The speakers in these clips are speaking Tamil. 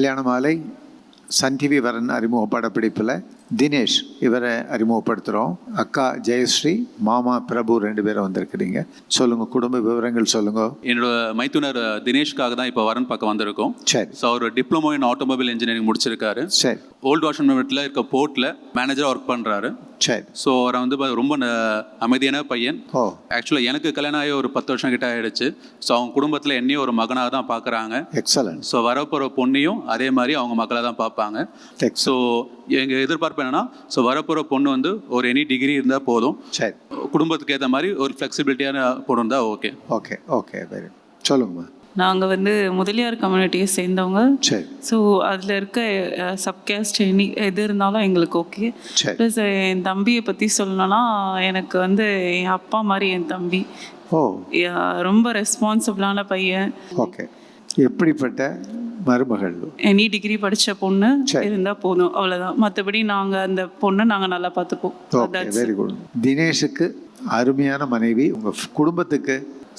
கல்யாண மாலை சன் டிவி வரன் அறிமுக படப்பிடிப்பில் தினேஷ். இவரை அறிமுகப்படுத்துகிறோம் அக்கா ஜெயஸ்ரீ மாமா பிரபு ரெண்டு பேரும் வந்திருக்கிறீங்க. சொல்லுங்கள் குடும்ப விவரங்கள் சொல்லுங்கள் என்னோட மைத்துனர் தினேஷ்காக தான் இப்போ வரன் பக்கம் வந்திருக்கோம். சரி. ஸோ அவர் டிப்ளமோ இன் ஆட்டோமொபைல் இன்ஜினியரிங் முடிச்சிருக்காரு. சரி. ஓல்டு வாஷன்மெண்ட்டில் இருக்க போர்ட்டில் மேனேஜராக ஒர்க் பண்ணுறாரு சரி. ஸோ அவரை வந்து ரொம்ப அமைதியான பையன். ஓ. ஆக்சுவலாக எனக்கு கல்யாணம் ஆகி ஒரு பத்து வருஷம் கிட்ட ஆயிடுச்சு. ஸோ அவங்க குடும்பத்தில் என்னையும் ஒரு மகனாக தான் பார்க்குறாங்க. எக்ஸலன்ட் ஸோ வரப்போகிற பொண்ணையும் அதே மாதிரி அவங்க மக்களை தான் பார்ப்பாங்க. ஸோ எங்கள் எதிர்பார்ப்பு என்னன்னா ஸோ வரப்போகிற பொண்ணு வந்து ஒரு எனி டிகிரி இருந்தால் போதும். சரி. குடும்பத்துக்கு ஏற்ற மாதிரி ஒரு ஃப்ளெக்சிபிலிட்டியான பொண்ணு இருந்தால் ஓகே ஓகே ஓகே வெரி சொல்லுங்கம்மா. நாங்கள் வந்து முதலியார் கம்யூனிட்டியை சேர்ந்தவங்க. சரி. ஸோ அதில் இருக்க சப்காஸ்ட் எனி எது இருந்தாலும் எங்களுக்கு ஓகே ப்ளஸ் என் தம்பியை பற்றி சொல்லணும்னா எனக்கு வந்து என் அப்பா மாதிரி என் தம்பி. ரொம்ப ரெஸ்பான்சிபிளான பையன். ஓகே எப்படிப்பட்ட மருமகள். எனி டிகிரி படித்த பொண்ணு. இருந்தால் போதும். அவ்வளோதான் மற்றபடி நாங்கள் அந்த பொண்ணை நாங்கள் நல்லா பார்த்துப்போம். வெரி குட் தினேஷுக்கு அருமையான மனைவி. உங்கள் குடும்பத்துக்கு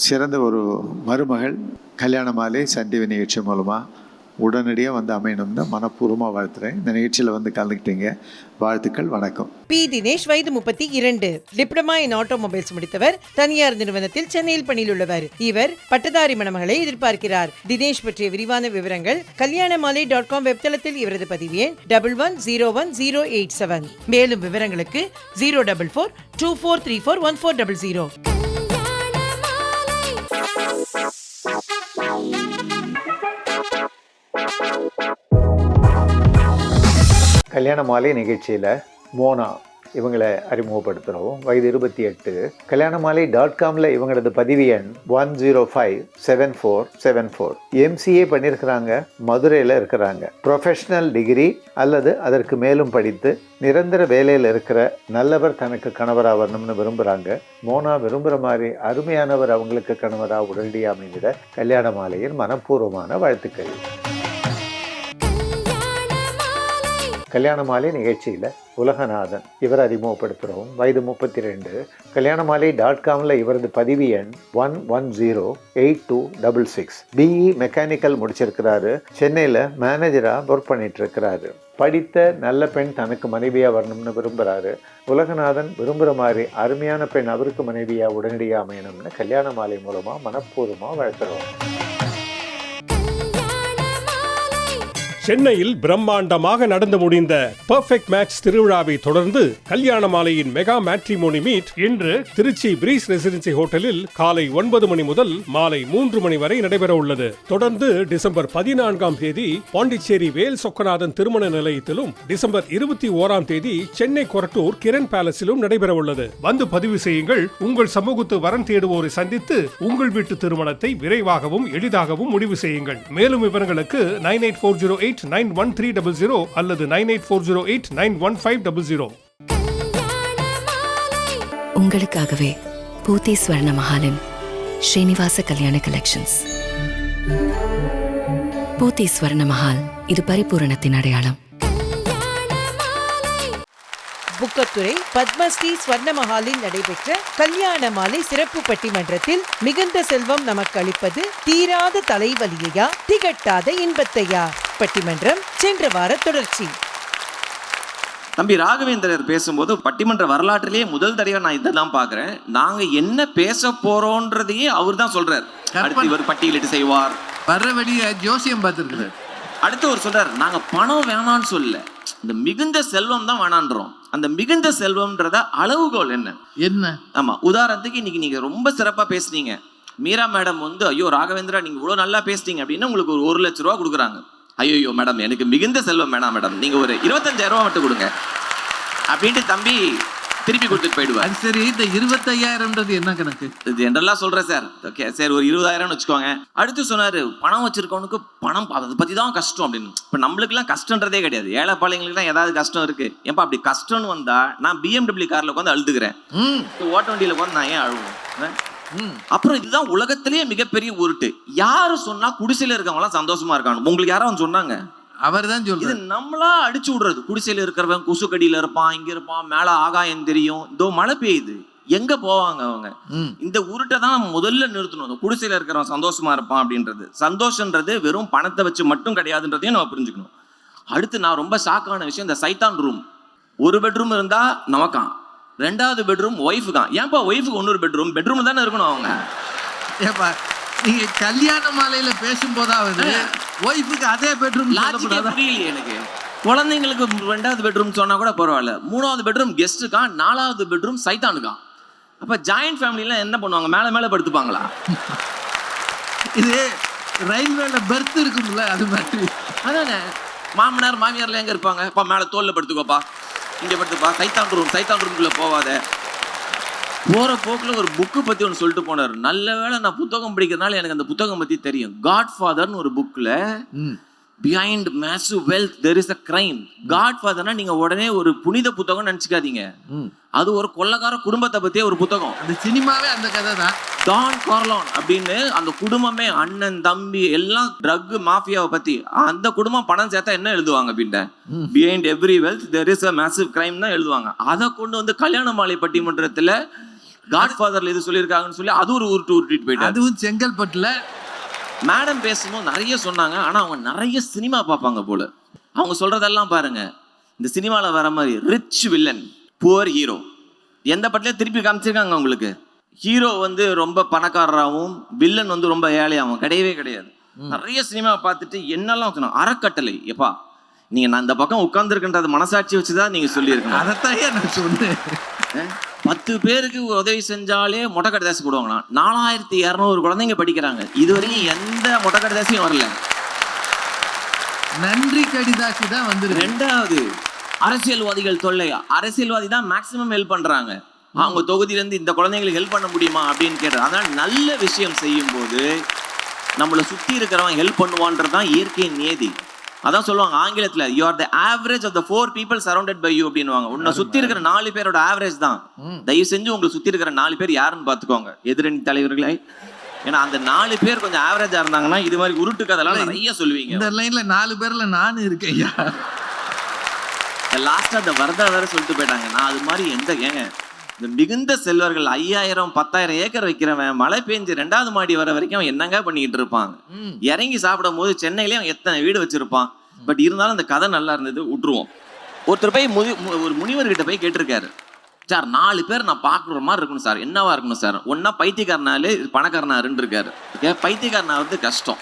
சிறந்த ஒரு மருமகள். கல்யாண மாலை சன் டிவி நிகழ்ச்சி மூலமாக உடனடியாக வந்து அமையணும்னு மனப்பூர்வமாக வாழ்த்துறேன். இந்த நிகழ்ச்சியில் வந்து கலந்துக்கிட்டீங்க. வாழ்த்துக்கள் வணக்கம். பி. தினேஷ் வயது முப்பத்தி இரண்டு. டிப்ளமா இன் ஆட்டோமொபைல்ஸ் முடித்தவர் தனியார் நிறுவனத்தில் சென்னையில் பணியில் உள்ளவர் இவர் பட்டதாரி மணமகளை எதிர்பார்க்கிறார். தினேஷ் பற்றிய விரிவான விவரங்கள் கல்யாணமாலை டாட் காம் வெப்தளத்தில் இவரது பதிவு எண் double one zero one zero eight seven மேலும் விவரங்களுக்கு zero double four two four three four one four double zero கல்யாண மாலை நிகழ்ச்சியில் மோனா இவங்களை அறிமுகப்படுத்துகிறோம் வயது இருபத்தி எட்டு. கல்யாண மாலை டாட் காமில் இவங்களது பதிவு எண் one zero five seven four seven four MCA பண்ணியிருக்கிறாங்க மதுரையில் இருக்கிறாங்க. ப்ரொஃபஷ்னல் டிகிரி அல்லது அதற்கு மேலும் படித்து நிரந்தர வேலையில் இருக்கிற நல்லவர் தனக்கு கணவராக வரணும்னு விரும்புகிறாங்க மோனா விரும்புகிற மாதிரி அருமையானவர் அவங்களுக்கு கணவராக உடனடியாக அமைந்திட கல்யாண மாலையின் மனப்பூர்வமான வாழ்த்துக்கள். கல்யாண மாலை நிகழ்ச்சியில் உலகநாதன் இவர் அறிமுகப்படுத்துகிறோம் வயது முப்பத்தி ரெண்டு கல்யாண மாலை டாட் காமில் இவரது பதிவு எண் one one zero eight two double six BE mechanical முடிச்சிருக்கிறாரு. சென்னையில் மேனேஜராக ஒர்க் பண்ணிட்டு இருக்கிறாரு படித்த நல்ல பெண் தனக்கு மனைவியாக வரணும்னு விரும்புகிறாரு உலகநாதன் விரும்புகிற மாதிரி அருமையான பெண் அவருக்கு மனைவியாக உடனடியாக அமையணும்னு கல்யாண மாலை மூலமாக மனப்பூர்வமாக வாழ்த்துறோம். சென்னையில் பிரம்மாண்டமாக நடந்து முடிந்த பெர்ஃபெக்ட் மேட்ச் திருவிழாவை தொடர்ந்து கல்யாண மாலையின் மெகா மேட்ரிமோனி மீட் இன்று திருச்சி பிரீஸ் ரெசிடென்சி ஹோட்டலில் காலை ஒன்பது மணி முதல் மாலை மூன்று மணி வரை நடைபெற உள்ளது. தொடர்ந்து டிசம்பர் பதினான்காம் தேதி பாண்டிச்சேரி வேல் சொக்கநாதன் திருமண நிலையத்திலும் டிசம்பர் இருபத்தி ஓராம் தேதி சென்னை கொரட்டூர் கிரண் பேலஸிலும் நடைபெற உள்ளது. வந்து பதிவு செய்யுங்கள். உங்கள் சமூகத்து வரன் தேடுவோரை சந்தித்து உங்கள் வீட்டு திருமணத்தை விரைவாகவும் எளிதாகவும் முடிவு செய்யுங்கள். மேலும் விவரங்களுக்கு nine eight four zero eight eight nine one three double zero அல்லது nine eight four zero eight nine one five double zero. உங்களுக்காகவே பூத்தி ஸ்வர்ண மஹாலின் ஸ்ரீனிவாச கல்யாண கலெக்ஷன்ஸ் பூத்தி ஸ்வர்ண மஹால் இது பரிபூரணத்தின் அடையாளம். புக்கத்துறை பத்மஸ்ரீ ஸ்வர்ணமஹாலில் நடைபெற்ற கல்யாண மாலை சிறப்பு பட்டிமன்றத்தில் மிகுந்த செல்வம் நமக்கு அளிப்பது தீராத தலைவலியையா திகட்டாத இன்பத்தையா? பட்டிமன்றம் சென்ற வார தொடர்ச்சி. தம்பி ராகவேந்திரர் பேசும்போது பட்டிமன்ற வரலாற்றிலேயே முதல் தடவை நான் இதை தான் பார்க்குறேன். நாங்கள் என்ன பேச போறோன்றதையே அவர் தான் சொல்றார். அடுத்து இவர் பட்டியலிட்டு செய்வார். வர்ற வழிய ஜோசியம் பார்த்துருக்குறாரு அடுத்து அவர் சொல்றார் நாங்கள் பணம் வேணான்னு சொல்லல. இந்த மிகுந்த செல்வம் தான் வேணான்றோம். அந்த மிகுந்த செல்வம்ன்றத அளவுகோல் என்ன? என்ன? ஆமா உதாரணத்துக்கு இன்னைக்கு நீங்க ரொம்ப சிறப்பா பேசுனீங்க. மீரா மேடம் வந்து ஐயோ ராகவேந்திரா நீங்க இவ்வளவு நல்லா பேசுனீங்க அப்படின்னா உங்களுக்கு ஒரு ஒரு லட்ச ரூபா கொடுக்குறாங்க. ஐயோ மேடம் எனக்கு மிகுந்த செல்வம் வேணாம் மேடம். நீங்க ஒரு இருபத்தஞ்சாயிரம் ரூபா மட்டும் கொடுங்க. அப்படின்ட்டு தம்பி திருப்பி கொடுத்துட்டு போயிடுவார். சரி இந்த இருபத்தையாயிரம்ன்றது என்ன கணக்கு? இது ஜென்ரலா சொல்றேன் சார். ஓகே சரி ஒரு இருபதாயிரம்னு வச்சுக்கோங்க. அடுத்து சொன்னாரு பணம் வச்சிருக்கவனுக்கு பணம் அதை பத்தி தான் கஷ்டம் அப்படின்னு. இப்ப நம்மளுக்குலாம் கஷ்டன்றதே கிடையாது. ஏழை பாளையங்களுக்குலாம் ஏதாவது கஷ்டம் இருக்கு. ஏன்பா அப்படி கஷ்டம்னு வந்தா நான் பிஎம்டபிள்யூ கார்ல உட்காந்து அழுதுகிறேன். ஓட்ட வண்டியில உட்காந்து நான் ஏன் அழுவேன்? ஆ? ம் அப்புறம் இதுதான் உலகத்திலேயே மிகப்பெரிய உருட்டு. யாரு சொன்னா குடிசையில இருக்கவங்க எல்லாம் சந்தோஷமா இருக்காங்க? உங்களுக்கு யாரும் சொன்னாங்க? அவர் தான் இது நம்மளா அடிச்சு விடுறது. குடிசையில இருக்கிறவன் கொசுக்கடியில இருப்பான் இங்க இருப்பான் மேல ஆகாயம் தெரியும். இதோ மழை பெய்யுது. எங்க போவாங்க அவங்க? இந்த உருட்டை தான் முதல்ல நிறுத்தணும். இந்த குடிசையில இருக்கிறவன் சந்தோஷமா இருப்பான் அப்படின்றது. சந்தோஷன்றது வெறும் பணத்தை வச்சு மட்டும் கிடையாதுன்றதையும் நம்ம புரிஞ்சுக்கணும். அடுத்து நான் ரொம்ப ஷாக்கான விஷயம் இந்த சைத்தான் ரூம் ஒரு பெட்ரூம் இருந்தா நமக்கான் ரெண்டாவது பெட்ரூம் ஒய்ஃபுக்கான் ஏன்பா ஒய்ஃபுக்கு இன்னொரு பெட்ரூம் பெட்ரூம் தானே இருக்கணும் அவங்க. ஏப்பா நீங்க கல்யாண மாலையில பேசும்போதாவது ஒய்ஃபுக்கு அதே பெட்ரூம் புரியலையே எனக்கு. குழந்தைங்களுக்கு ரெண்டாவது பெட்ரூம் சொன்னா கூட பரவாயில்ல. மூணாவது பெட்ரூம் கெஸ்ட்டுக்கான் நாலாவது பெட்ரூம் சைத்தானுக்கான் அப்ப ஜாயிண்ட் ஃபேமிலிலாம் என்ன பண்ணுவாங்க? மேல மேல படுத்துப்பாங்களா? இது ரயில்வேல பெர்த் இருக்கும்ல அது மாதிரி. அதானே. மாமனார் மாமியார்ல எங்க இருப்பாங்க? அப்பா மேல தோல்ல படுத்துக்கோப்பா. இங்கே படுத்துப்பா சைத்தான் ரூம் சைத்தான் ரூம்குள்ளே போவாத. போகிற போக்கில் ஒரு புக்கு பற்றி ஒன்று சொல்லிட்டு போனார். நல்ல வேளை நான் புத்தகம் படிக்கிறதுனால எனக்கு அந்த புத்தகம் பற்றி தெரியும். காட் ஃபாதர்னு ஒரு புக்கில் behind massive wealth there is a crime god ஃபாதர்னா நீங்க உடனே ஒரு புனித புத்தகம் நினைச்சுக்காதீங்க. அது ஒரு கொள்ளக்கார குடும்பத்தை பத்தியே ஒரு புத்தகம். அந்த சினிமாவே அந்த கதை தான். டான் கார்லான் அப்படின்னு அந்த குடும்பமே அண்ணன் தம்பி எல்லாம் ட்ரக் மாஃபியாவை பத்தி அந்த குடும்பம் பணம் சேர்த்தா என்ன எழுதுவாங்க பின்ன? Behind every wealth there is a massive crime தான் எழுதுவாங்க. அதை கொண்டு வந்து கல்யாண மாலை பட்டிமன்றத்துல காட் ஃபாதர்ல இது சொல்லியிருக்காங்கன்னு சொல்லி அது ஒரு உருட்டு உருட்டிட்டு போயிட்டாரு. அதுவும் செங்கல்பட்டுல மேடம் பேசும்போது நிறைய சொன்னாங்க ஆனா அவங்க நிறைய சினிமா பார்ப்பாங்க போல. அவங்க சொல்றதெல்லாம் பாருங்க. இந்த சினிமால வர மாதிரி ரிச் வில்லன் புவர் ஹீரோ எந்த படத்துலயும் திருப்பி காமிச்சிருக்காங்க உங்களுக்கு ஹீரோ வந்து ரொம்ப பணக்காரராகவும் வில்லன் வந்து ரொம்ப ஏழையாகவும் கிடையவே கிடையாது. நிறைய சினிமா பார்த்துட்டு என்னெல்லாம் சொன்னாங்க? அறக்கட்டளை. எப்பா நீங்க நான் இந்த பக்கம் உட்கார்ந்துருக்கின்றது மனசாட்சி வச்சுதான் நீங்க சொல்லியிருக்கணும். அதைத்தான் நான் சொன்னேன்? பத்து பேருக்கு உதவி செஞ்சாலே மொட்டை கடைதாசி போடுவாங்களா நாலாயிரத்தி இரநூறு குழந்தைங்க படிக்கிறாங்க. இது வரைக்கும் எந்த மொட்டை கடைதாசியும் வரல. நன்றி கடிதாசி தான் வந்திருக்கு. ரெண்டாவது அரசியல்வாதிகள் தொல்லை. அரசியல்வாதி தான் மேக்சிமம் ஹெல்ப் பண்றாங்க. அவங்க தொகுதியில இருந்து இந்த குழந்தைங்களுக்கு ஹெல்ப் பண்ண முடியுமா அப்படின்னு கேட்டார் அதனால நல்ல விஷயம் செய்யும் போது நம்மளை சுத்தி இருக்கிறவன் ஹெல்ப் பண்ணுவான்றது தான் இயற்கையின் நியதி. அதான் சொல்லுவாங்க ஆங்கிலத்துல you are the average of the four people surrounded by you அப்படின்னுவாங்க. உன்னை சுத்தி இருக்கிற நாலு பேரோட ஆவரேஜ் தான். தயவு செஞ்சு உங்களை சுத்தி இருக்கிற நாலு பேர் யாருன்னு பாத்துக்கோங்க எதிரணி தலைவர்களே. ஏன்னா அந்த நாலு பேர் கொஞ்சம் ஆவரேஜா இருந்தாங்கன்னா இது மாதிரி உருட்டு கதைலாம் நிறைய சொல்லுவீங்க. இந்த லைன்ல நாலு பேர்ல நானும் இருக்கேன் ஐயா லாஸ்டா அந்த வரதா வேற சொல்லிட்டு போயிட்டாங்க. நான் அது மாதிரி எந்த ஏங்க இந்த மிகுந்த செல்வர்கள் ஐயாயிரம் பத்தாயிரம் ஏக்கர் வைக்கிறவன் மழை பெஞ்சு ரெண்டாவது மாடி வர வரைக்கும் அவன் என்னங்க பண்ணிக்கிட்டு இருப்பாங்க. இறங்கி சாப்பிடும் போது சென்னையிலே அவன் எத்தனை வீடு வச்சிருப்பான்? பட் இருந்தாலும் அந்த கதை நல்லா இருந்தது விட்டுருவோம் ஒருத்தர் போய் முதி ஒரு முனிவர்கிட்ட போய் கேட்டிருக்காரு. சார் நாலு பேர் நான் பார்க்குற மாதிரி இருக்கணும் சார். என்னவா இருக்கணும் சார்? ஒன்னா பைத்தியக்காரனாலே பணக்காரனாருன்னு இருக்காரு பைத்தியக்காரனா வந்து கஷ்டம்.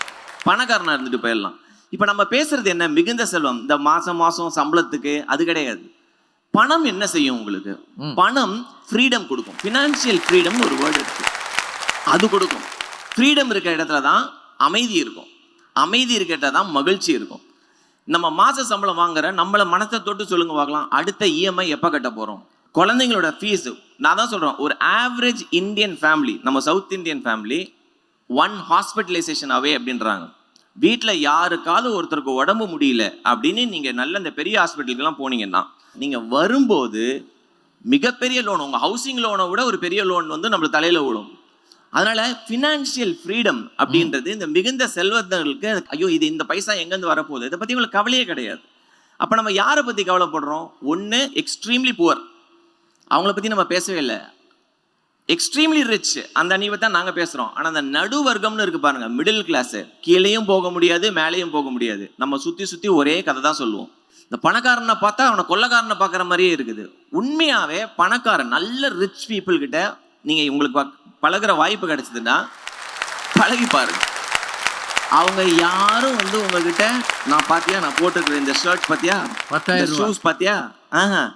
பணக்காரனா இருந்துட்டு போயிடலாம். இப்போ நம்ம பேசுறது என்ன? மிகுந்த செல்வம். இந்த மாசம் மாசம் சம்பளத்துக்கு அது கிடையாது. பணம் என்ன செய்யும் உங்களுக்கு? பணம் ஃப்ரீடம் கொடுக்கும். ஃபினான்ஷியல் ஃப்ரீடம் ஒரு வேர்டு இருக்கு. அது கொடுக்கும். ஃப்ரீடம் இருக்கிற இடத்துல தான் அமைதி இருக்கும். அமைதி இருக்கிற இடத்துல தான் மகிழ்ச்சி இருக்கும். நம்ம மாச சம்பளம் வாங்குற நம்மள மனசை தொட்டு சொல்லுங்க பார்க்கலாம். அடுத்த இஎம்ஐ எப்போ கட்ட போறோம்? குழந்தைங்களோட ஃபீஸ் நான் தான் சொல்றேன். ஒரு ஆவரேஜ் இந்தியன் ஃபேமிலி நம்ம south Indian family one hospitalisation away அப்படின்றாங்க. வீட்டில் யாருக்காவது ஒருத்தருக்கு உடம்பு முடியல அப்படின்னு நீங்கள் நல்ல இந்த பெரிய ஹாஸ்பிட்டலுக்கெல்லாம் போனீங்கன்னா நீங்கள் வரும்போது மிகப்பெரிய லோன் உங்கள் ஹவுசிங் லோனை விட ஒரு பெரிய லோன் வந்து நம்ம தலையில் விழும். அதனால ஃபினான்ஷியல் ஃப்ரீடம் அப்படின்றது இந்த மிகுந்த செல்வந்தர்களுக்கு ஐயோ இது இந்த பைசா எங்கேருந்து வரப்போகுது? இதை பற்றி உங்களுக்கு கவலையே கிடையாது. அப்போ நம்ம யாரை பற்றி கவலைப்படுறோம்? ஒன்று எக்ஸ்ட்ரீம்லி புவர் அவங்கள பற்றி நம்ம பேசவே இல்லை. எக்ஸ்ட்ரீம்லி ரிச் அந்த அணிவை தான் நாங்கள் பேசுகிறோம் ஆனால் அந்த நடு வர்க்கம்னு இருக்கு பாருங்கள் மிடில் கிளாஸு கீழேயும் போக முடியாது மேலேயும் போக முடியாது. நம்ம சுற்றி சுற்றி ஒரே கதை தான் சொல்லுவோம். இந்த பணக்காரனை பார்த்தா அவனை கொள்ளக்காரனை பார்க்குற மாதிரியே இருக்குது. உண்மையாகவே பணக்காரன் நல்ல ரிச் பீப்புள் கிட்ட நீங்கள் உங்களுக்கு ப- பழகுற வாய்ப்பு கிடைச்சதுன்னா பழகி பாருங்க. அவங்க யாரும் வந்து உங்ககிட்ட நான் பாத்தியா நான் போட்டிருக்கிற இந்த ஷர்ட் ரூபா. ஷூஸ் பாத்தியா? ஆஹா.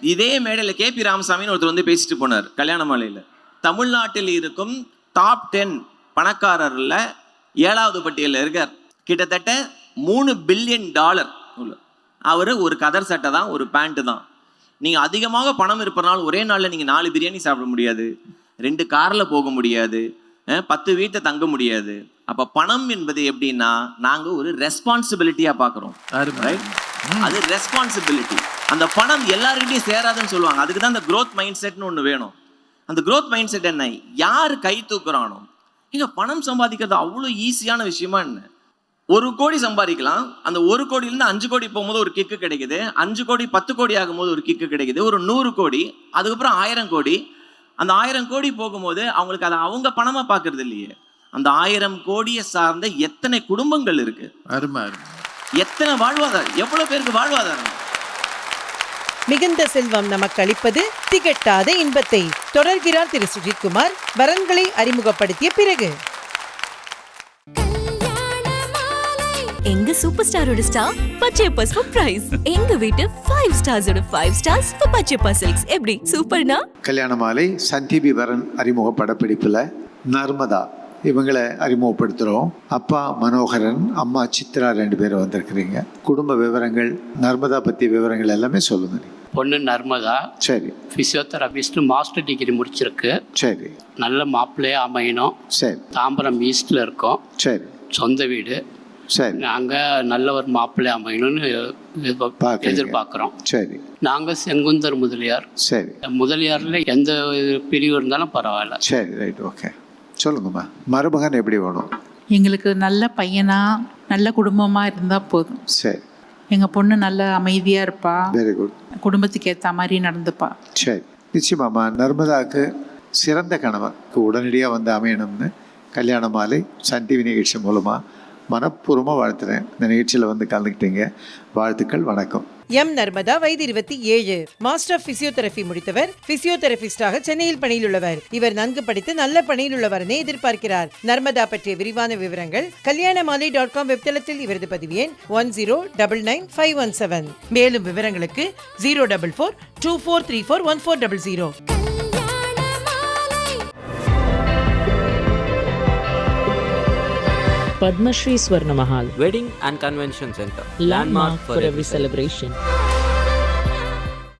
இதே மேடையில் கேபி ராமசாமின்னு ஒருத்தர் வந்து பேசிட்டு போனார் கல்யாண மாலையில். தமிழ்நாட்டில் இருக்கும் டாப் டென் பணக்காரர்ல ஏழாவது பட்டியலில் இருக்கார். கிட்டத்தட்ட மூணு பில்லியன் டாலர் அவர் ஒரு கதர் சட்டை தான் ஒரு பேண்ட்டு தான். நீங்கள் அதிகமாக பணம் இருப்பதனால் ஒரே நாளில் நீங்கள் நாலு பிரியாணி சாப்பிட முடியாது. ரெண்டு காரில் போக முடியாது. பத்து வீட்டை தங்க முடியாது. அப்போ பணம் என்பது எப்படின்னா நாங்கள் ஒரு ரெஸ்பான்சிபிலிட்டியாக பார்க்குறோம். ரைட் அது ரெஸ்பான்சிபிலிட்டி அந்த பணம் எல்லாருக்கிட்டையும் சேராதுன்னு சொல்லுவாங்க. அதுக்கு தான் அந்த growth மைண்ட் செட்னு ஒன்று வேணும். அந்த growth மைண்ட் செட் என்ன? யார் கை தூக்குறானோ. இங்க பணம் சம்பாதிக்கிறது அவ்வளோ ஈஸியான விஷயமா என்ன? ஒரு கோடி சம்பாதிக்கலாம். அந்த ஒரு கோடியிலேருந்து அஞ்சு கோடி போகும்போது ஒரு கிக்கு கிடைக்குது. அஞ்சு கோடி பத்து கோடி ஆகும்போது ஒரு கிக்கு கிடைக்குது. ஒரு நூறு கோடி அதுக்கப்புறம் ஆயிரம் கோடி. அந்த ஆயிரம் கோடி போகும்போது அவங்களுக்கு அதை அவங்க பணமா பார்க்கறது இல்லையே. அந்த ஆயிரம் கோடியை சார்ந்த எத்தனை குடும்பங்கள் இருக்கு? அருமை அருமை. எத்தனை வாழ்வாதாரம் எவ்வளவு பேருக்கு வாழ்வாதாரம்? மிகுந்த செல்வம் நமக்கு அளிப்பது திகட்டாத இன்பத்தை. தொடர்கிறார் திரு சுஜித்குமார் வரன்களை அறிமுகப்படுத்திய பிறகு. எங்க சூப்பர் ஸ்டாரோட ஸ்டார் பச்சையப்பாஸ் ஃபார் பிரைஸ் எங்க வீட்டு five ஸ்டார்ஸோட five stars for Pachaiyappa silks எப்படி? சூப்பர்னா? கல்யாண மாலை சன் டிவி வரன் அறிமுக படப்பிடிப்பில் நர்மதா. இவங்களை அறிமுகப்படுத்துகிறோம் அப்பா மனோகரன் அம்மா சித்ரா ரெண்டு பேரும் வந்திருக்கிறீங்க. குடும்ப விவரங்கள் நர்மதா பற்றி விவரங்கள் எல்லாமே சொல்லுங்க. பொண்ணு நர்மதா. சரி. ஃபிசியோதெரபிஸ்ட்டு மாஸ்டர் டிகிரி முடிச்சிருக்கு. சரி. நல்ல மாப்பிள்ளையே அமையணும். சரி. தாம்பரம் ஈஸ்டில் இருக்கோம். சரி. சொந்த வீடு. சரி. நாங்கள் நல்ல ஒரு மாப்பிள்ளை அமையணும்னு. எதிர்பார்க்குறோம். சரி. நாங்கள் செங்குந்தர் முதலியார். சரி. முதலியாரில் எந்த பிரிவு இருந்தாலும் பரவாயில்ல. சரி ரைட் ஓகே. சொல்லுங்கம்மா. மருமகன் எப்படி வேணும்? எங்களுக்கு நல்ல பையனா நல்ல குடும்பமாக இருந்தால் போதும். சரி. எங்கள் பொண்ணு நல்ல அமைதியாக இருப்பா. வெரி குட் குடும்பத்துக்கு ஏற்ற மாதிரி நடந்துப்பா. சரி. நிச்சயமாம்மா. நர்மதாவுக்கு சிறந்த கணவனுக்கு உடனடியாக வந்து அமையணும்னு. கல்யாண மாலை சன் டிவி நிகழ்ச்சி மூலமாக மனப்பூர்வமாக வாழ்த்துறேன். இந்த நிகழ்ச்சியில் வந்து கலந்துக்கிட்டீங்க. வாழ்த்துக்கள் வணக்கம். எம். நர்மதா வயது இருபத்தி ஏழு. மாஸ்டர் ஆஃப் பிசியோதெரபி முடித்தவர் பிசியோதெரபிஸ்டாக சென்னையில் பணியில் உள்ளவர் இவர் நன்கு படித்து நல்ல பணியில் உள்ளவரனே எதிர்பார்க்கிறார். நர்மதா பற்றிய விரிவான விவரங்கள் கல்யாண மாலை டாட் காம் வெப்தளத்தில் இவரது பதிவு எண் one zero double nine five one seven. மேலும் விவரங்களுக்கு zero double four two four three four one four double zero. Padmashri Swarna Mahal, Wedding and Convention Center. landmark for every celebration.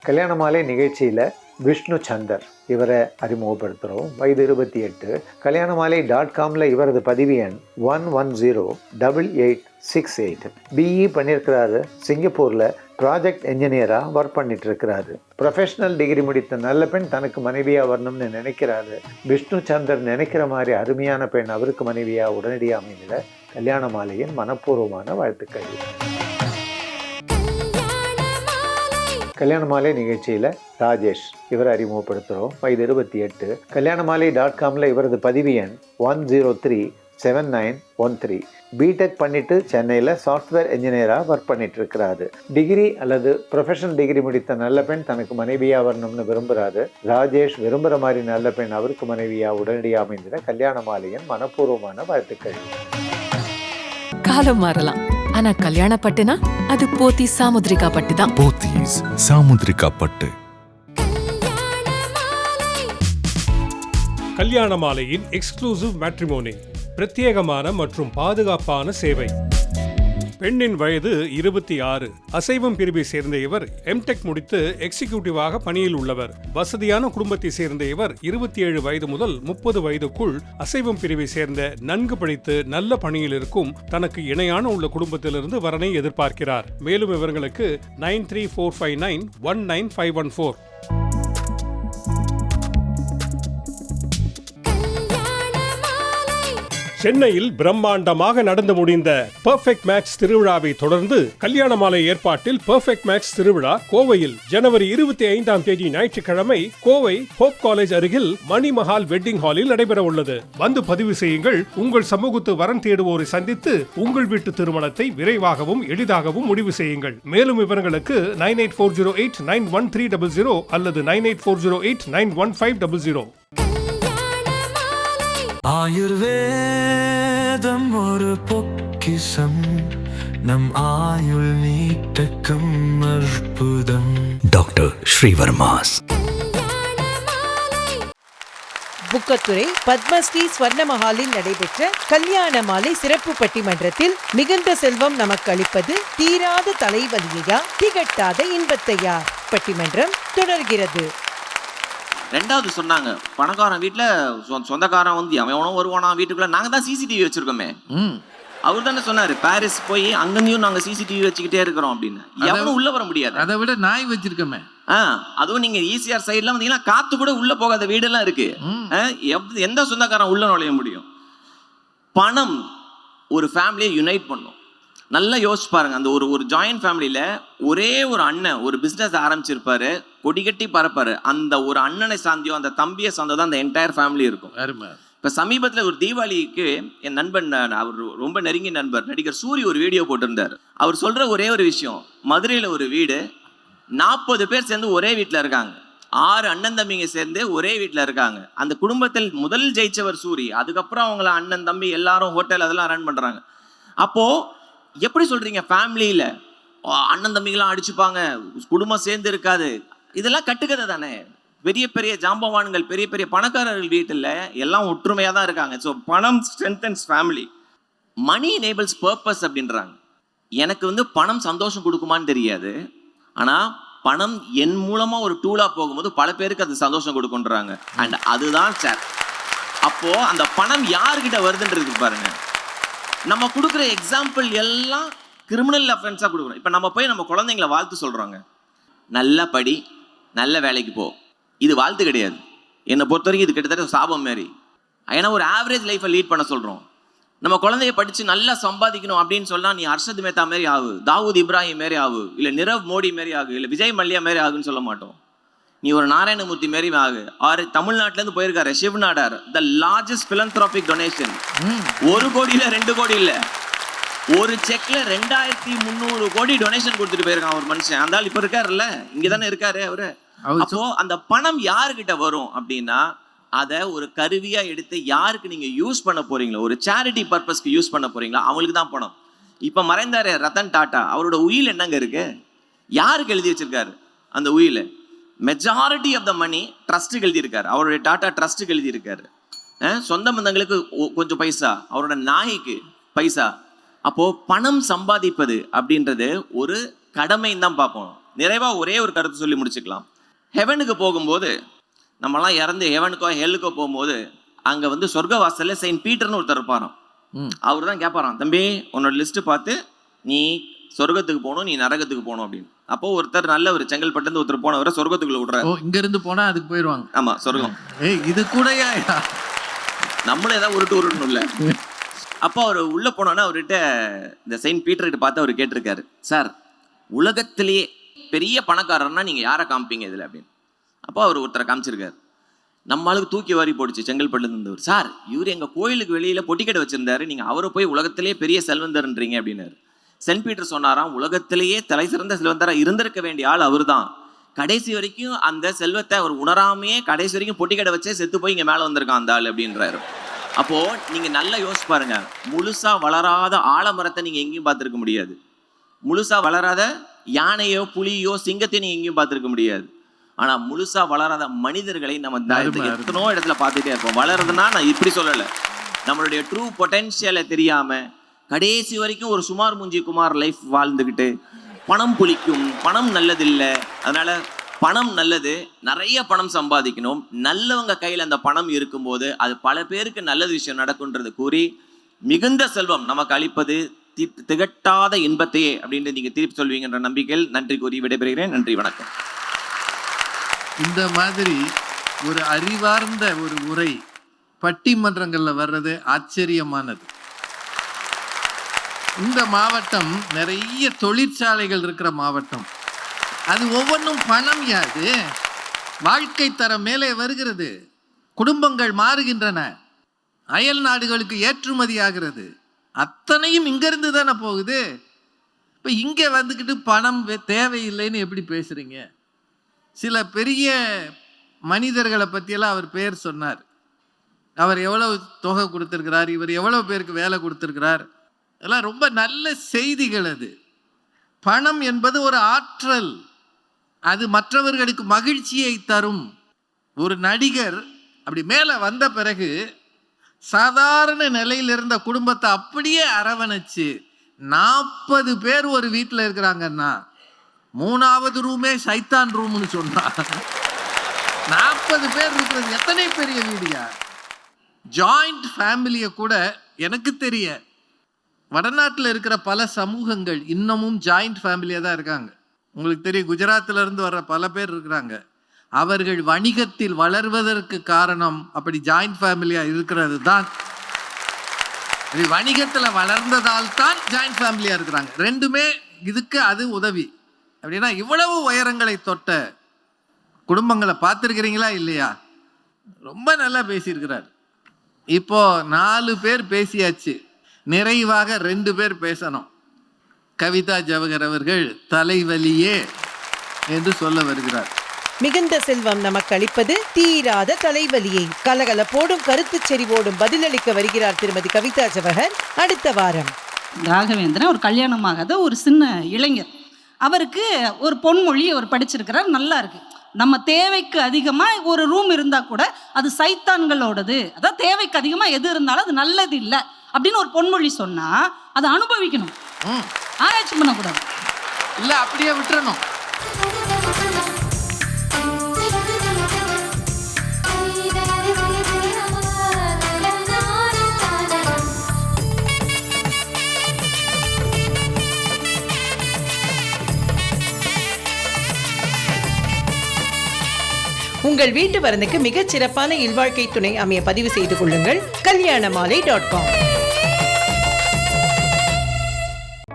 கல்யாண மாலை நிகழ்ச்சியில் விஷ்ணு சந்தர் இவரை அறிமுகப்படுத்துகிறோம் வயது இருபத்தி எட்டு. கல்யாண மாலை டாட் காமில் இவரது பதிவு எண் one one zero double eight six eight BE பண்ணியிருக்கிறாரு சிங்கப்பூரில் ப்ராஜெக்ட் என்ஜினியராக ஒர்க் பண்ணிட்டு இருக்கிறாரு ப்ரொஃபஷனல் டிகிரி முடித்த நல்ல பெண் தனக்கு மனைவியாக வரணும்னு நினைக்கிறாரு. விஷ்ணு சந்தர் நினைக்கிற மாதிரி அருமையான பெண் அவருக்கு மனைவியாக உடனடியாக அமைந்த கல்யாண மாலையின் மனப்பூர்வமான வாழ்த்துக்கள். கல்யாண மாலை நிகழ்ச்சியில் ராஜேஷ் இவரை அறிமுகப்படுத்துகிறோம் வயது இருபத்தி எட்டு. கல்யாண மாலை டாட் காமில் இவரது பதிவு எண் one zero three seven nine one three B Tech பண்ணிட்டு சென்னையில் சாஃப்ட்வேர் இன்ஜினியராக ஒர்க் பண்ணிட்டு இருக்கிறாரு டிகிரி அல்லது ப்ரொஃபஷனல் டிகிரி முடித்த நல்ல பெண் தனக்கு மனைவியாக வரணும்னு விரும்புகிறாரு ராஜேஷ் விரும்புகிற மாதிரி நல்ல பெண் அவருக்கு மனைவியாக உடனடியாக அமைந்திட கல்யாண மாலையின் மனப்பூர்வமான வாழ்த்துக்கள். காலம் மாறலாம். ஆனா கல்யாண பட்டுனா அது போத்தி சாமுத்ரிகா பட்டு தான். போத்தீஸ் சாமுத்ரிகா பட்டு. கல்யாண மாலையின் எக்ஸ்க்ளூசிவ் மேட்ரிமோனி பிரத்யேகமான மற்றும் பாதுகாப்பான சேவை. பெண்ணின் வயது இருபத்தி ஆறு. அசைவம் பிரிவை சேர்ந்த இவர் எம்டெக் முடித்து எக்ஸிகியூட்டிவாக பணியில் உள்ளவர். வசதியான குடும்பத்தை சேர்ந்த இவர் இருபத்தி ஏழு வயது முதல் முப்பது வயதுக்குள் அசைவம் பிரிவை சேர்ந்த நன்கு படித்து நல்ல பணியில் இருக்கும் தனக்கு இணையான உள்ள குடும்பத்திலிருந்து வரனை எதிர்பார்க்கிறார். மேலும் இவர்களுக்கு nine three four five nine one nine five one four. சென்னையில் பிரம்மாண்டமாக நடந்து முடிந்த பர்ஃபெக்ட் மேட்ச் திருவிழாவை தொடர்ந்து கல்யாண மாலை ஏற்பாட்டில் பர்ஃபெக்ட் மேட்ச் திருவிழா கோவையில் ஜனவரி இருபத்தி ஐந்தாம் தேதி ஞாயிற்றுக்கிழமை கோவை ஹோப் காலேஜ் அருகில் மணிமஹால் வெட்டிங் ஹாலில் நடைபெற உள்ளது. வந்து பதிவு செய்யுங்கள். உங்கள் சமூகத்து வரன் தேடுவோரை சந்தித்து உங்கள் வீட்டு திருமணத்தை விரைவாகவும் எளிதாகவும் முடிவு செய்யுங்கள். மேலும் விவரங்களுக்கு nine eight four zero eight nine one three double zero அல்லது nine eight four zero eight nine one five double zero. ஆயுர்வேதம் ஒரு பொக்கிசம் நம் ஆயுள் நீட்டக்கும் அற்புதம். டாக்டர் ஸ்ரீவர்மாஸ். புக்கத்துறை பத்மஸ்ரீ ஸ்வர்ணமஹாலில் நடைபெற்ற கல்யாண மாலை சிறப்பு பட்டிமன்றத்தில் மிகுந்த செல்வம் நமக்கு அளிப்பது தீராத தலைவலியையா திகட்டாத இன்பத்தையா? பட்டிமன்றம் தொடர்கிறது. ரெண்டாவது சொன்னாங்க பணக்காரன் வீட்டில் சொந்தக்காரன் வந்து அவன் எவனோ வருவானா வீட்டுக்குள்ள? நாங்கள் தான் சிசிடிவி வச்சிருக்கோமே. அவர் தானே சொன்னாரு பாரிஸ் போய் அங்கேயும் நாங்கள் சிசிடிவி வச்சுக்கிட்டே இருக்கிறோம் அப்படின்னு. எவனும் உள்ள வர முடியாது. அதை விட நாய் வச்சிருக்கோமே. அதுவும் நீங்க ஈசிஆர் சைடுல வந்தீங்கன்னா காத்து கூட உள்ள போகாத வீடெல்லாம் இருக்கு. ஆ, எவ்- எந்த சொந்தக்காரன் உள்ள நுழைய முடியும்? பணம் ஒரு ஃபேமிலியை யுனைட் பண்ணும். நல்லா யோசிச்சு பாருங்க. அந்த ஒரு ஒரு ஜாயிண்ட் ஃபேமிலியில ஒரே ஒரு அண்ணன் ஒரு பிசினஸ் ஆரம்பிச்சிருப்பாரு கொடிகட்டி பறப்பாரு. அந்த ஒரு அண்ணனை சாந்தியோ அந்த தம்பியை சார்ந்தோ தான் அந்த என்டையர் ஃபேமிலி இருக்கும். இப்போ சமீபத்தில் ஒரு தீபாவளிக்கு என் நண்பன் அவர் ரொம்ப நெருங்கிய நண்பர் நடிகர் சூரி ஒரு வீடியோ போட்டிருந்தார். அவர் சொல்ற ஒரே ஒரு விஷயம் மதுரையில் ஒரு வீடு நாற்பது பேர் சேர்ந்து ஒரே வீட்டில் இருக்காங்க. ஆறு அண்ணன் தம்பிங்க சேர்ந்து ஒரே வீட்டில் இருக்காங்க. அந்த குடும்பத்தில் முதல் ஜெயிச்சவர் சூரி அதுக்கப்புறம் அவங்கள அண்ணன் தம்பி எல்லாரும் ஹோட்டல் அதெல்லாம் ரன் பண்ணுறாங்க அப்போ எப்படி சொல்றீங்க? ஃபேமிலியில் அண்ணன் தம்பிங்களாம் அடிச்சுப்பாங்க குடும்பம் சேர்ந்து இருக்காது. இதெல்லாம் கட்டுக்கதை தானே? பெரிய பெரிய ஜாம்பவான்கள் பெரிய பெரிய பணக்காரர்கள் வீட்டில் எல்லாம் ஒற்றுமையாக தான் இருக்காங்க. ஸோ பணம் strengthens family money enables purpose அப்படின்றாங்க. எனக்கு வந்து பணம் சந்தோஷம் கொடுக்குமான்னு தெரியாது. ஆனால் பணம் என் மூலமாக ஒரு டூலாக போகும்போது பல பேருக்கு அது சந்தோஷம் கொடுக்குன்றாங்க அண்ட் அதுதான் சார் அப்போது அந்த பணம் யார்கிட்ட வருதுன்றது பாருங்கள் நம்ம கொடுக்குற எக்ஸாம்பிள் எல்லாம் கிரிமினல் அஃபென்ஸாக கொடுக்குறோம் இப்போ நம்ம போய் நம்ம குழந்தைங்கள வாழ்த்து சொல்கிறாங்க நல்ல படி நல்ல வேலைக்கு போ. இது வாழ்த்து கிடையாது. என்னை பொறுத்த வரைக்கும் இது கிட்டத்தட்ட சாபம் மாரி. ஏன்னா ஒரு ஆவரேஜ் லைஃப்பை லீட் பண்ண சொல்கிறோம் நம்ம குழந்தைய படித்து நல்லா சம்பாதிக்கணும் அப்படின்னு சொன்னால் நீ அர்ஷத் மேத்தா மாரி ஆகு தாவூத் இப்ராஹிம் மாரி ஆகு இல்லை நிரவ் மோடி மாரி ஆகு இல்லை விஜய் மல்லியா மாரி ஆகுன்னு சொல்ல மாட்டோம். நீ ஒரு நாராயணமூர்த்தி மாரி ஆகு. ஆறு தமிழ்நாட்டிலேருந்து போயிருக்காரு Shiv Nadar the largest philanthropic donation ஒரு கோடியில் ரெண்டு கோடி இல்லை. ஒரு செக்ல ரெண்டாயிரத்தி முந்நூறு கோடி டொனேஷன் கொடுத்துட்டு போயிருக்கான் ஒரு மனுஷன். அந்த ஆள் இப்ப இருக்காருல்ல? இங்க தானே இருக்காரு அவரு. அவர் அப்போ அந்த பணம் யாருக்கிட்ட வரும் அப்படின்னா அதை ஒரு கருவியா எடுத்து யாருக்கு நீங்க யூஸ் பண்ண போறீங்களோ ஒரு சேரிட்டி பர்பஸ்க்கு யூஸ் பண்ண போறீங்களோ அவங்களுக்கு தான் பணம். இப்ப மறைந்தாரு ரத்தன் டாட்டா. அவரோட உயில் என்னங்க இருக்கு? யாருக்கு எழுதி வச்சிருக்காரு அந்த உயில? மெஜாரிட்டி ஆஃப் த மணி ட்ரஸ்ட்டுக்கு எழுதியிருக்காரு. அவருடைய டாட்டா ட்ரஸ்ட்டுக்கு எழுதியிருக்காரு. சொந்த பந்தங்களுக்கு கொஞ்சம் பைசா அவரோட நாய்க்கு பைசா. அப்போ பணம் சம்பாதிப்பது அப்படின்றது ஒரு கடமைன்னு தான் பார்ப்போம். நிறைவா ஒரே ஒரு கருத்து சொல்லி முடிச்சுக்கலாம். ஹெவனுக்கு போகும்போது நம்மலாம் இறந்து ஹெவனுக்கோ ஹெல்லுக்கோ போகும்போது அங்க வந்து சொர்க்க வாசல்ல செயின்ட் பீட்டர்னு ஒருத்தர் இருப்பாராம். அவர் தான் கேட்பாராம் தம்பி உன்னோட லிஸ்ட் பார்த்து நீ சொர்க்கத்துக்கு போகணும் நீ நரகத்துக்கு போகணும் அப்படின்னு. அப்போ ஒருத்தர் நல்ல ஒரு செங்கல்பட்டு ஒருத்தர் போனவரை சொர்க்கத்துக்குள்ள ஓ விடுறாரு. இங்க இருந்து போனா அதுக்கு போயிடுவாங்க ஆமா சொர்க்கம். ஏய் இது கூடயா? நம்மளும் ஏதாவது உருட்டு உருட்டணும்ல அப்போ அவர் உள்ள போனோன்னா அவர்கிட்ட இந்த செயின்ட் பீட்டர்கிட்ட பார்த்து அவர் கேட்டிருக்காரு. சார் உலகத்திலேயே பெரிய பணக்காரர்னா நீங்க யாரை காமிப்பீங்க இதுல? அப்படின்னு. அப்போ அவர் ஒருத்தரை காமிச்சிருக்காரு. நம்ம ஆளுக்கு தூக்கி வாரி போடுச்சு செங்கல்பட்டுல இருந்தவர் சார் இவர் எங்க கோயிலுக்கு வெளியில பொட்டிக்கடை வச்சிருந்தாரு. நீங்க அவரை போய் உலகத்திலேயே பெரிய செல்வந்தர்ன்றீங்க அப்படின்னாரு. சென்ட் பீட்டர் சொன்னாராம் உலகத்திலேயே தலை சிறந்த செல்வந்தரா இருந்திருக்க வேண்டிய ஆள் அவர்தான். கடைசி வரைக்கும் அந்த செல்வத்தை அவர் உணராமையே கடைசி வரைக்கும் பொட்டிக்கடை வச்சே செத்து போய் இங்க மேல வந்திருக்கான் அந்த ஆள் அப்படின்றாரு. அப்போ நீங்க நல்லா யோசிச்சு பாருங்க. முழுசா வளராத ஆலமரத்தை நீங்க எங்கேயும் பார்த்திருக்க முடியாது. முழுசா வளராத யானையோ புலியோ சிங்கத்தையும் நீங்க எங்கேயும் பார்த்திருக்க முடியாது. ஆனா முழுசா வளராத மனிதர்களை நம்ம. எத்தனோ இடத்துல பார்த்துட்டே இருப்போம். வளருதுன்னா நான் இப்படி சொல்லல. நம்மளுடைய ட்ரூ பொட்டென்ஷியலை தெரியாம கடைசி வரைக்கும் ஒரு சுமார் முஞ்சி குமார் லைஃப் வாழ்ந்துக்கிட்டு பணம் புளிக்கும் பணம் நல்லதில்லை. அதனால் பணம் நல்லது நிறைய பணம் சம்பாதிக்கணும். நல்லவங்க கையில் அந்த பணம் இருக்கும்போது அது பல பேருக்கு நல்லது விஷயம் நடக்குன்றது கூறி மிகுந்த செல்வம் நமக்கு அளிப்பது தி- திகட்டாத இன்பத்தையே அப்படின்ட்டு நீங்கள் திருப்பி சொல்வீங்கன்ற நம்பிக்கையில் நன்றி கூறி விடைபெறுகிறேன். நன்றி வணக்கம். இந்த மாதிரி ஒரு அறிவார்ந்த ஒரு உரை பட்டிமன்றங்களில் வர்றது ஆச்சரியமானது. இந்த மாவட்டம் நிறைய தொழிற்சாலைகள் இருக்கிற மாவட்டம். அது ஒவ்வொன்றும் பணம் யாது? வாழ்க்கை தரம் மேலே வருகிறது. குடும்பங்கள் மாறுகின்றன. அயல் நாடுகளுக்கு ஏற்றுமதி ஆகிறது. அத்தனையும் இங்கிருந்து தானே போகுது. இப்போ இங்கே வந்துக்கிட்டு பணம் வே- தேவையில்லைன்னு எப்படி பேசுகிறீங்க சில பெரிய மனிதர்களை பற்றியெல்லாம் அவர் பேர் சொன்னார். அவர் எவ்வளவு தொகை கொடுத்துருக்கிறார்? இவர் எவ்வளோ பேருக்கு வேலை கொடுத்துருக்கிறார்? இதெல்லாம் ரொம்ப நல்ல செய்திகள் அது. பணம் என்பது ஒரு ஆற்றல். அது மற்றவர்களுக்கு மகிழ்ச்சியை தரும். ஒரு நடிகர் அப்படி மேலே வந்த பிறகு சாதாரண நிலையில் இருந்த குடும்பத்தை அப்படியே அரவணைச்சு நாற்பது பேர் ஒரு வீட்டில் இருக்கிறாங்கன்னா மூணாவது ரூமே சைத்தான் ரூம்னு சொன்னா நாற்பது பேர் இருக்கிறது எத்தனை பெரிய வீடியா ஜாயிண்ட் ஃபேமிலியை கூட எனக்கு தெரிய வடநாட்டில் இருக்கிற பல சமூகங்கள் இன்னமும் ஜாயிண்ட் ஃபேமிலியாக தான் இருக்காங்க. உங்களுக்கு தெரியும் குஜராத்திலேருந்து வர்ற பல பேர் இருக்கிறாங்க. அவர்கள் வணிகத்தில் வளர்வதற்கு காரணம் அப்படி ஜாயிண்ட் ஃபேமிலியாக இருக்கிறது தான். வணிகத்தில் வளர்ந்ததால் தான் ஜாயிண்ட் ஃபேமிலியாக இருக்கிறாங்க. ரெண்டுமே இதுக்கு அது உதவி. அப்படின்னா இவ்வளவு உயரங்களை தொட்ட குடும்பங்களை பார்த்துருக்கிறீங்களா இல்லையா? ரொம்ப நல்லா பேசியிருக்கிறார். இப்போ நாலு பேர் பேசியாச்சு. நிறைவாக ரெண்டு பேர் பேசணும். கவிதா ஜவஹர் அவர்கள் தலைவலியே என்று சொல்ல வருகிறார். மிகுந்த செல்வம் நமக்கு அளிப்பது தீராத தலைவலியை. கலகலப்போடும் கருத்துச் செறிவோடும் பதிலளிக்க வருகிறார் திருமதி கவிதா ஜவஹர் அடுத்த வாரம். ராகவேந்திரன் ஒரு கல்யாணமாகாத ஒரு சின்ன இளைஞர். அவருக்கு ஒரு பொன்மொழி அவர் படிச்சிருக்கிறார் நல்லா இருக்கு. நம்ம தேவைக்கு அதிகமாக ஒரு ரூம் இருந்தால் கூட அது சைத்தான்களோடது. அதான் தேவைக்கு அதிகமாக எது இருந்தாலும் அது நல்லது இல்லை. அப்படின்னு ஒரு பொன்மொழி சொன்னால் அதை அனுபவிக்கணும். ஆராய்ச்சி பண்ணக்கூடாது. இல்லை அப்படியே விட்டுறணும். உங்கள் வீட்டு வரனுக்கு மிகச் சிறப்பான இல்வாழ்க்கை துணை அமைய பதிவு செய்து கொள்ளுங்கள். கல்யாண மாலை டாட் காம்